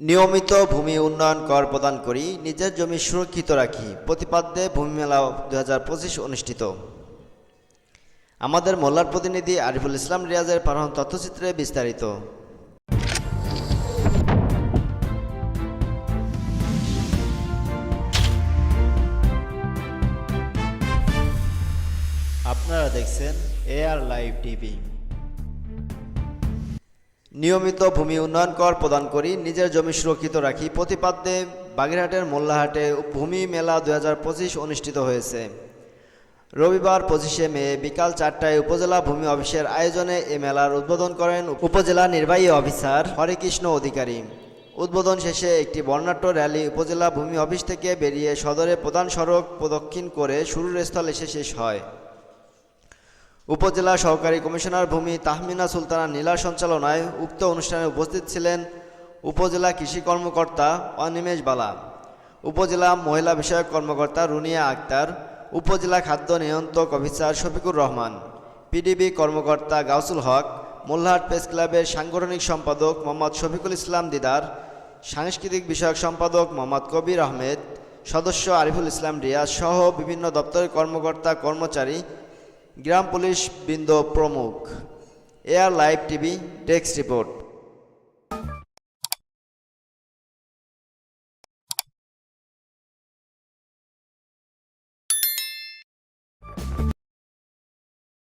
নিয়মিত ভূমি উন্নয়ন কর প্রদান করি, নিজের জমি সুরক্ষিত রাখি। প্রতিপাদ্যে ভূমি মেলা দু হাজার পঁচিশ অনুষ্ঠিত। আমাদের মোল্লার প্রতিনিধি আরিফুল ইসলাম রিয়াজের পাঠানো তথ্যচিত্রে বিস্তারিত। আপনারা দেখছেন এআর লাইভ টিভি নিয়মিত ভূমি উন্নয়ন কর প্রদান করি, নিজের জমি সুরক্ষিত রাখি। প্রতিপাদ্যে বাগেরহাটের মোল্লাহাটে ভূমি মেলা দু হাজার পঁচিশ অনুষ্ঠিত হয়েছে। রবিবার পঁচিশে মে বিকাল চারটায় উপজেলা ভূমি অফিসের আয়োজনে এ মেলার উদ্বোধন করেন উপজেলা নির্বাহী অফিসার হরেকৃষ্ণ অধিকারী। উদ্বোধন শেষে একটি বর্ণাঢ্য র্যালি উপজেলা ভূমি অফিস থেকে বেরিয়ে সদরে প্রধান সড়ক প্রদক্ষিণ করে শুরুর স্থল এসে শেষ হয়। উপজেলা সহকারী কমিশনার ভূমি তাহমিনা সুলতানা নীলার সঞ্চালনায় উক্ত অনুষ্ঠানে উপস্থিত ছিলেন উপজেলা কৃষি কর্মকর্তা অনিমেষ বালা, উপজেলা মহিলা বিষয়ক কর্মকর্তা রুনিয়া আক্তার, উপজেলা খাদ্য নিয়ন্ত্রক অফিসার শফিকুর রহমান, পিডিবি কর্মকর্তা গাউসুল হক, মোল্লাহাট প্রেস ক্লাবের সাংগঠনিক সম্পাদক মোহাম্মদ শফিকুল ইসলাম দিদার, সাংস্কৃতিক বিষয়ক সম্পাদক মোহাম্মদ কবির আহমেদ, সদস্য আরিফুল ইসলাম রিয়াজ সহ বিভিন্ন দপ্তরের কর্মকর্তা, কর্মচারী গ্রাম পুলিশ বৃন্দ প্রমুখ। Air live TV desk report.